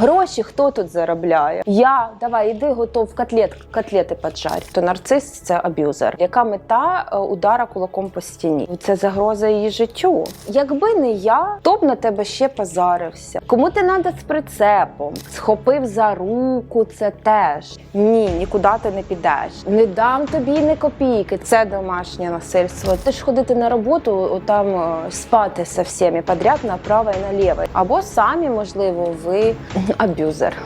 Гроші хто тут заробляє? Я давай іди готов котлет, котлети поджарь. То нарцис це аб'юзер. Яка мета е, удара кулаком по стіні? Це загроза її життю. Якби не я, хто б на тебе ще позарився? Кому ти надо з прицепом? Схопив за руку, це теж ні, нікуди ти не підеш. Не дам тобі ні копійки. Це домашнє насильство. Ти ж ходити на роботу, там е, спати со всіми подряд направо і наліво. Або самі, можливо, ви аб'юзер.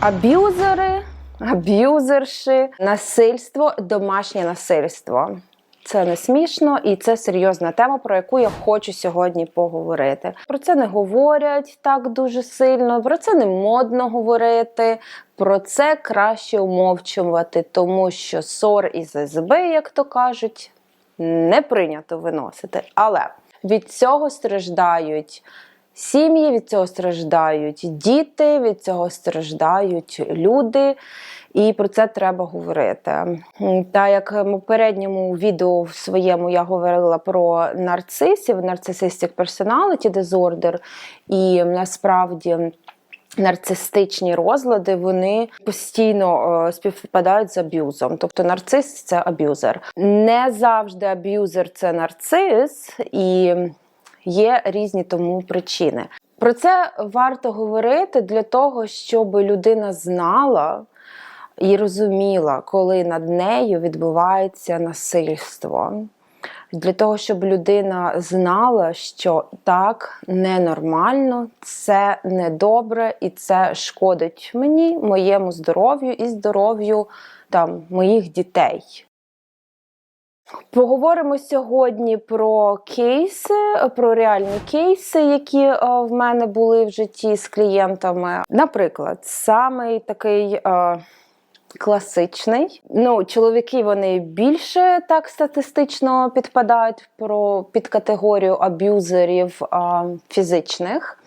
Аб'юзери, аб'юзерші, насильство, домашнє насильство. Це не смішно і це серйозна тема, про яку я хочу сьогодні поговорити. Про це не говорять так дуже сильно, про це не модно говорити. Про це краще умовчувати, тому що ссор із СБ, як то кажуть, не прийнято виносити. Але від цього страждають сім'ї, від цього страждають діти, від цього страждають люди. І про це треба говорити. Та як в попередньому відео в своєму я говорила про нарцисів, нарцисистик персоналіті дезордер, і насправді. Нарцистичні розлади вони постійно е, співпадають з аб'юзом. Тобто нарцис це аб'юзер. Не завжди аб'юзер це нарцис, і є різні тому причини. Про це варто говорити для того, щоб людина знала і розуміла, коли над нею відбувається насильство. Для того, щоб людина знала, що так ненормально, це недобре і це шкодить мені, моєму здоров'ю і здоров'ю там, моїх дітей. Поговоримо сьогодні про кейси, про реальні кейси, які е, в мене були в житті з клієнтами. Наприклад, самий такий. Класичний. Ну, чоловіки вони більше так статистично підпадають про під категорію аб'юзерів а, фізичних.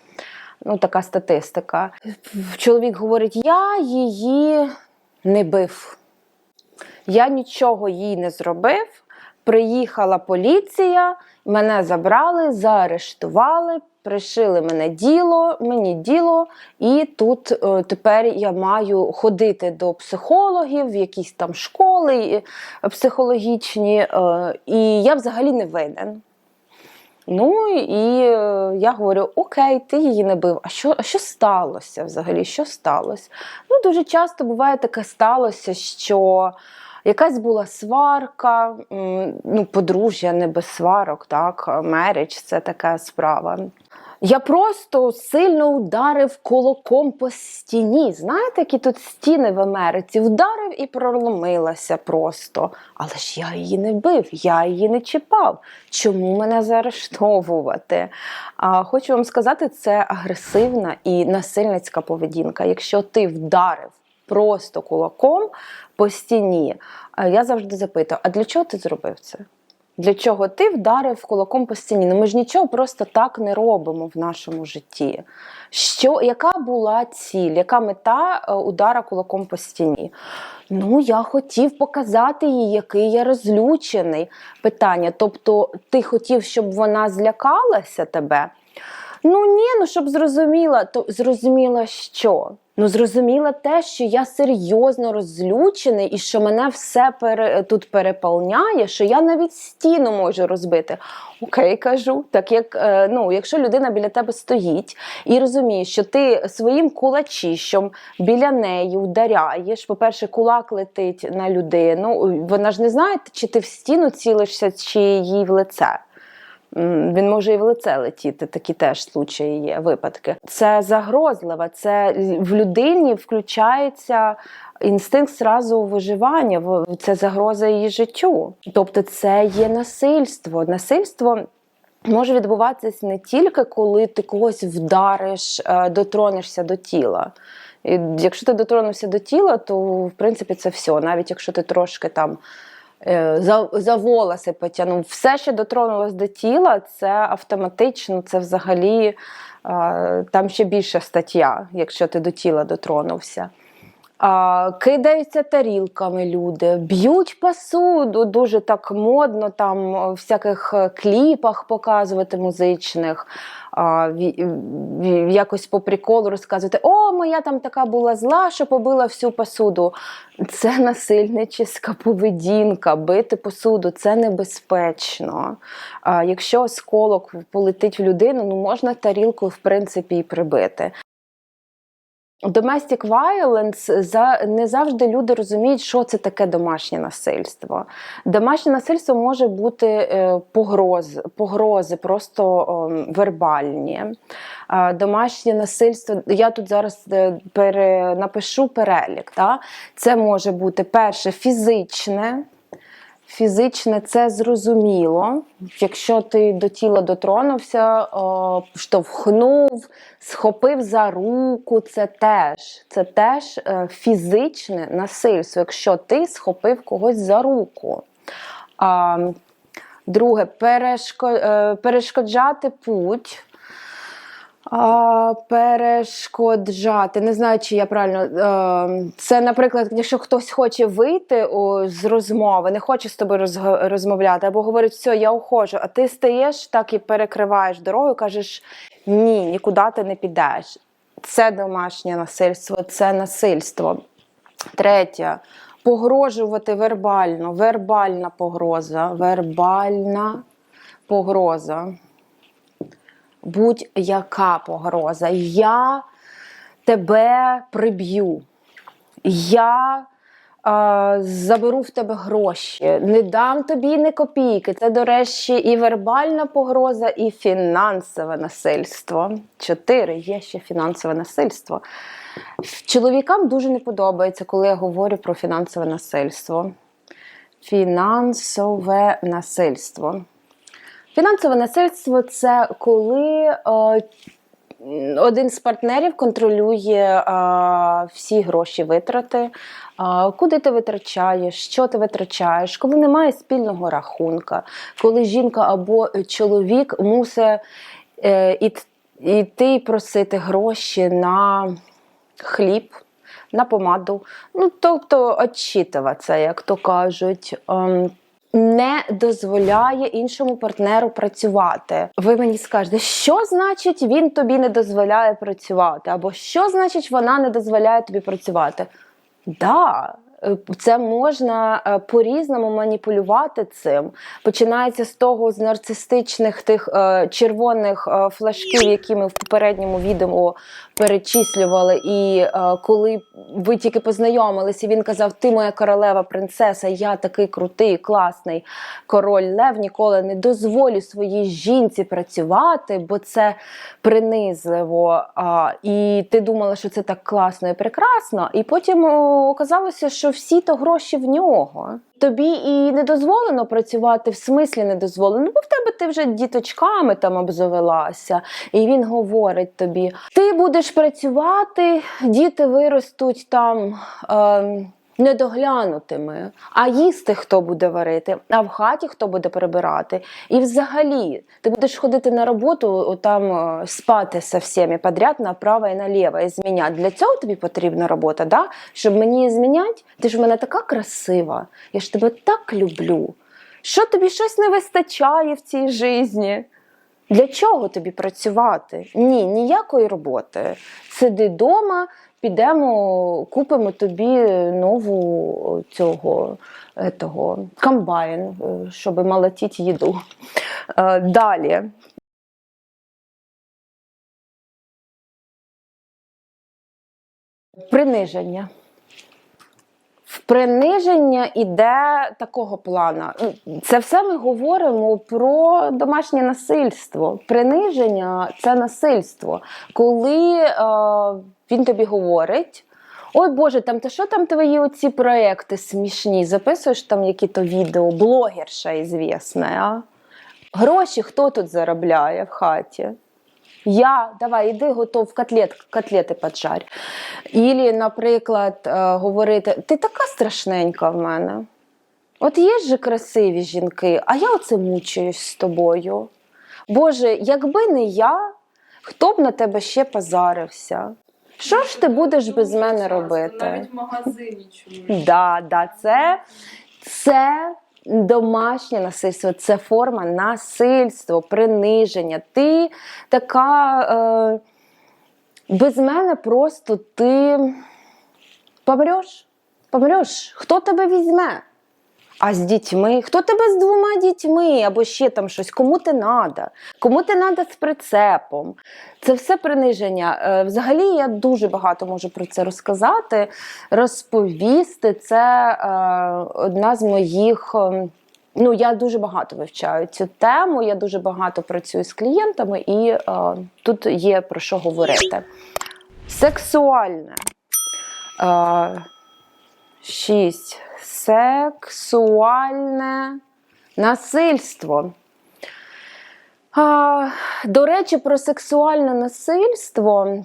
Ну, така статистика. Чоловік говорить: я її не бив, я нічого їй не зробив. Приїхала поліція, мене забрали, заарештували, пришили мене діло, мені діло, і тут е, тепер я маю ходити до психологів, в якісь там школи е, психологічні, е, і я взагалі не винен. Ну і е, я говорю: Окей, ти її не бив. А що, а що сталося взагалі? Що сталося? Ну, дуже часто буває таке сталося, що якась була сварка, ну, подружжя не без сварок, так, меріч це така справа. Я просто сильно ударив кулаком по стіні. Знаєте, які тут стіни в Америці? Вдарив і проломилася просто. Але ж я її не бив, я її не чіпав. Чому мене заарештовувати? А, хочу вам сказати, це агресивна і насильницька поведінка. Якщо ти вдарив просто кулаком по стіні, я завжди запитую: а для чого ти зробив це? Для чого ти вдарив кулаком по стіні? Ну ми ж нічого просто так не робимо в нашому житті. Що, Яка була ціль, яка мета е, удара кулаком по стіні? Ну, я хотів показати їй, який я розлючений. Питання. Тобто, ти хотів, щоб вона злякалася тебе? Ну ні, ну щоб зрозуміла, то зрозуміла що? Ну, зрозуміла те, що я серйозно розлючений і що мене все пере, тут переповняє, що я навіть стіну можу розбити. Окей, кажу, так як е, ну, якщо людина біля тебе стоїть і розуміє, що ти своїм кулачищем біля неї ударяєш, по-перше, кулак летить на людину, вона ж не знає, чи ти в стіну цілишся, чи їй в лице. Він може і в лице летіти, такі теж случаї є, випадки. Це загрозливо, це в людині включається інстинкт зразу виживання, це загроза її життю. Тобто це є насильство. Насильство. Може відбуватися не тільки коли ти когось вдариш, е, дотронешся до тіла. І якщо ти дотронувся до тіла, то в принципі це все. Навіть якщо ти трошки там за, за волоси потягнув, все, що дотронулось до тіла, це автоматично, це взагалі е, там ще більша стаття, якщо ти до тіла дотронувся. А, кидаються тарілками люди, б'ють посуду, дуже так модно там в всяких е, кліпах показувати музичних, а, ві- якось по приколу розказувати: О, моя там така була зла, що побила всю посуду. Це насильничська поведінка, бити посуду це небезпечно. А, якщо осколок полетить в людину, ну можна тарілку в принципі і прибити. Domestic violence за не завжди люди розуміють, що це таке домашнє насильство. Домашнє насильство може бути е, погроз, погрози, просто вербальні. Е, Домашнє насильство, я тут зараз е, пере, напишу перелік. Та? Це може бути перше фізичне. Фізичне це зрозуміло. Якщо ти до тіла дотронувся, штовхнув, схопив за руку, це теж, це теж е, фізичне насильство, якщо ти схопив когось за руку. Друге, е, перешкоджати путь. А, перешкоджати, не знаю, чи я правильно. Е, це, наприклад, якщо хтось хоче вийти о, з розмови, не хоче з тобою розг- розмовляти, або говорить, все, я уходжу, а ти стаєш так і перекриваєш дорогу, кажеш ні, нікуди ти не підеш. Це домашнє насильство, це насильство. Третє. Погрожувати вербально, вербальна погроза, вербальна погроза будь-яка погроза. Я тебе приб'ю. Я е, заберу в тебе гроші, не дам тобі ні копійки. Це, до речі, і вербальна погроза, і фінансове насильство. Чотири є ще фінансове насильство. Чоловікам дуже не подобається, коли я говорю про фінансове насильство. Фінансове насильство. Фінансове насильство це коли е, один з партнерів контролює е, всі гроші витрати, е, куди ти витрачаєш, що ти витрачаєш, коли немає спільного рахунка, коли жінка або чоловік мусить іти і просити гроші на хліб. На помаду, ну тобто отчитуватися, як то кажуть. Не дозволяє іншому партнеру працювати. Ви мені скажете, що значить він тобі не дозволяє працювати, або що значить вона не дозволяє тобі працювати? Да, це можна е, по-різному маніпулювати цим. Починається з того з нарцистичних тих е, червоних е, флажків, які ми в попередньому відео перечислювали. І е, коли ви тільки познайомилися, він казав: Ти моя королева принцеса, я такий крутий, класний король Лев, ніколи не дозволю своїй жінці працювати, бо це принизливо. І ти думала, що це так класно і прекрасно. І потім оказалося, що всі то гроші в нього. Тобі і не дозволено працювати, в смислі не дозволено, бо в тебе ти вже діточками там обзавелася. І він говорить тобі: ти будеш працювати, діти виростуть там. Ем, Недоглянутими, а їсти хто буде варити, а в хаті хто буде прибирати. І взагалі ти будеш ходити на роботу, там спати со всіми подряд направо і наліво і зміняти. Для цього тобі потрібна робота, да? щоб мені зміняти? Ти ж в мене така красива, я ж тебе так люблю. Що тобі щось не вистачає в цій житті? Для чого тобі працювати? Ні, ніякої роботи. Сиди вдома, підемо, купимо тобі нову цього етого, комбайн, е, щоб молотити їду. Е, Далі. Приниження. Приниження іде такого плана. Це все ми говоримо про домашнє насильство. Приниження це насильство. Коли е, він тобі говорить. Ой Боже, там ти що там твої оці проекти смішні? Записуєш там які-то відео, блогерша ізвісна, а? Гроші хто тут заробляє в хаті? Я, давай, іди готов котлет, котлети поджарь. Ілі, наприклад, е, говорити: ти така страшненька в мене. От є ж красиві жінки, а я оце мучаюсь з тобою. Боже, якби не я, хто б на тебе ще позарився? Що ж ти будеш без мене робити? Навіть в магазині чуєш. Да, да, це, це домашнє насильство, це форма насильства, приниження. Ти така е, без мене просто ти помреш. Помреш. Хто тебе візьме? А з дітьми? Хто тебе з двома дітьми? Або ще там щось? Кому ти надо? Кому ти надо з прицепом? Це все приниження. Е, Взагалі я дуже багато можу про це розказати, розповісти. Це е, одна з моїх. ем, Ну, я дуже багато вивчаю цю тему, я дуже багато працюю з клієнтами, і е, тут є про що говорити. Сексуальне. Е, шість. Сексуальне насильство. До речі, про сексуальне насильство.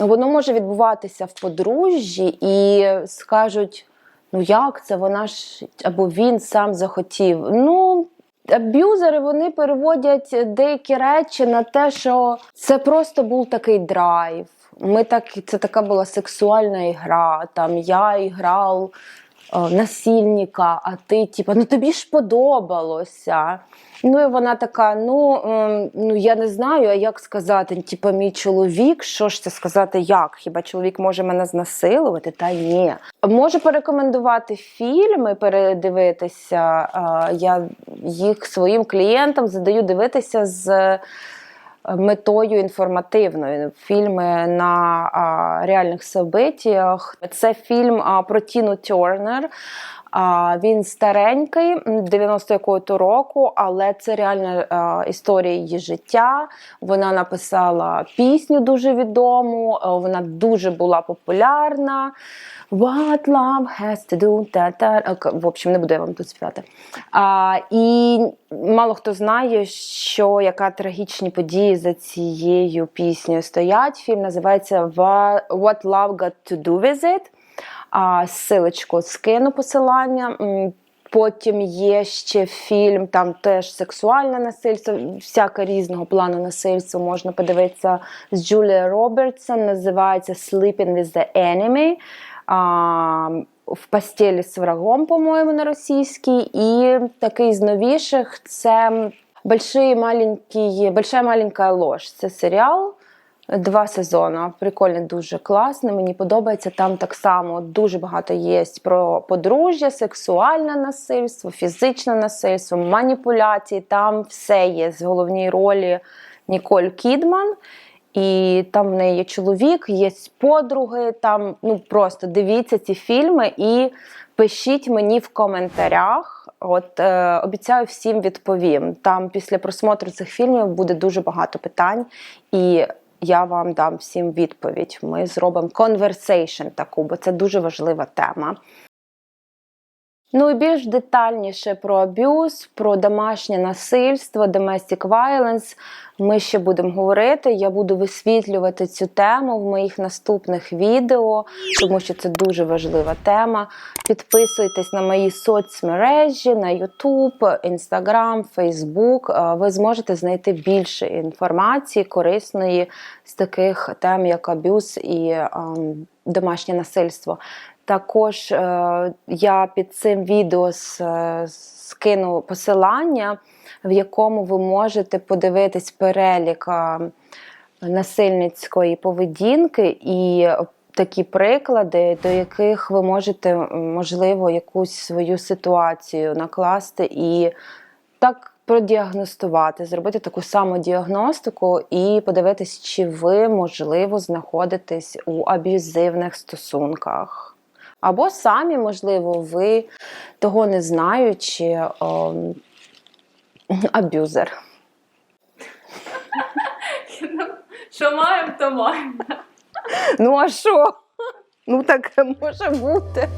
Воно може відбуватися в подружжі і скажуть: ну як це вона ж або він сам захотів. Ну, аб'юзери вони переводять деякі речі на те, що це просто був такий драйв. Ми так, це така була сексуальна ігра. Там я іграв е, насильника, а ти, типа, ну тобі ж подобалося. Ну і вона така: ну, ем, ну я не знаю, а як сказати, типа, мій чоловік, що ж це сказати, як? Хіба чоловік може мене знасилувати? Та ні. Можу порекомендувати фільми, передивитися. Е, Я їх своїм клієнтам задаю дивитися з метою інформативною. Фільми на реальних событіях. Це фільм про Тіну Тернер. А, він старенький, м, 90 якого-то року, але це реальна історія її життя. Вона написала пісню дуже відому, а, вона дуже була популярна. What love has to do, та-та. Ок, В общем, не буду я вам тут співати. А, і мало хто знає, що яка трагічні події за цією піснею стоять. Фільм називається Wha- What Love Got to Do With It. Силочку скину посилання. Потім є ще фільм, там теж сексуальне насильство, всяке різного плану насильства можна подивитися з Джулією Робертсон. Називається Sleeping with the Enemy. А, в постелі з врагом, по-моєму, на російській. І такий з новіших це Большая маленька ложь. Це серіал. Два сезони. Прикольний, дуже класний. Мені подобається. Там так само дуже багато є про подружжя, сексуальне насильство, фізичне насильство, маніпуляції. Там все є з головній ролі Ніколь Кідман. І там в неї є чоловік, є подруги. Там ну просто дивіться ці фільми і пишіть мені в коментарях. От е, обіцяю всім відповім. Там після просмотру цих фільмів буде дуже багато питань, і я вам дам всім відповідь. Ми зробимо conversation таку, бо це дуже важлива тема. Ну і більш детальніше про аб'юз, про домашнє насильство, domestic violence ми ще будемо говорити. Я буду висвітлювати цю тему в моїх наступних відео, тому що це дуже важлива тема. Підписуйтесь на мої соцмережі, на YouTube, Instagram, Facebook. Е, Ви зможете знайти більше інформації корисної з таких тем, як аб'юз і ем, домашнє насильство. Також е, я під цим відео скину посилання, в якому ви можете подивитись перелік е, насильницької поведінки і такі приклади, до яких ви можете, можливо, якусь свою ситуацію накласти і так продіагностувати, зробити таку самодіагностику і подивитись, чи ви, можливо, знаходитесь у аб'юзивних стосунках. Або самі, можливо, ви того не знаючи, о, аб'юзер. Що маємо, то маємо. Ну а що? Ну так може бути.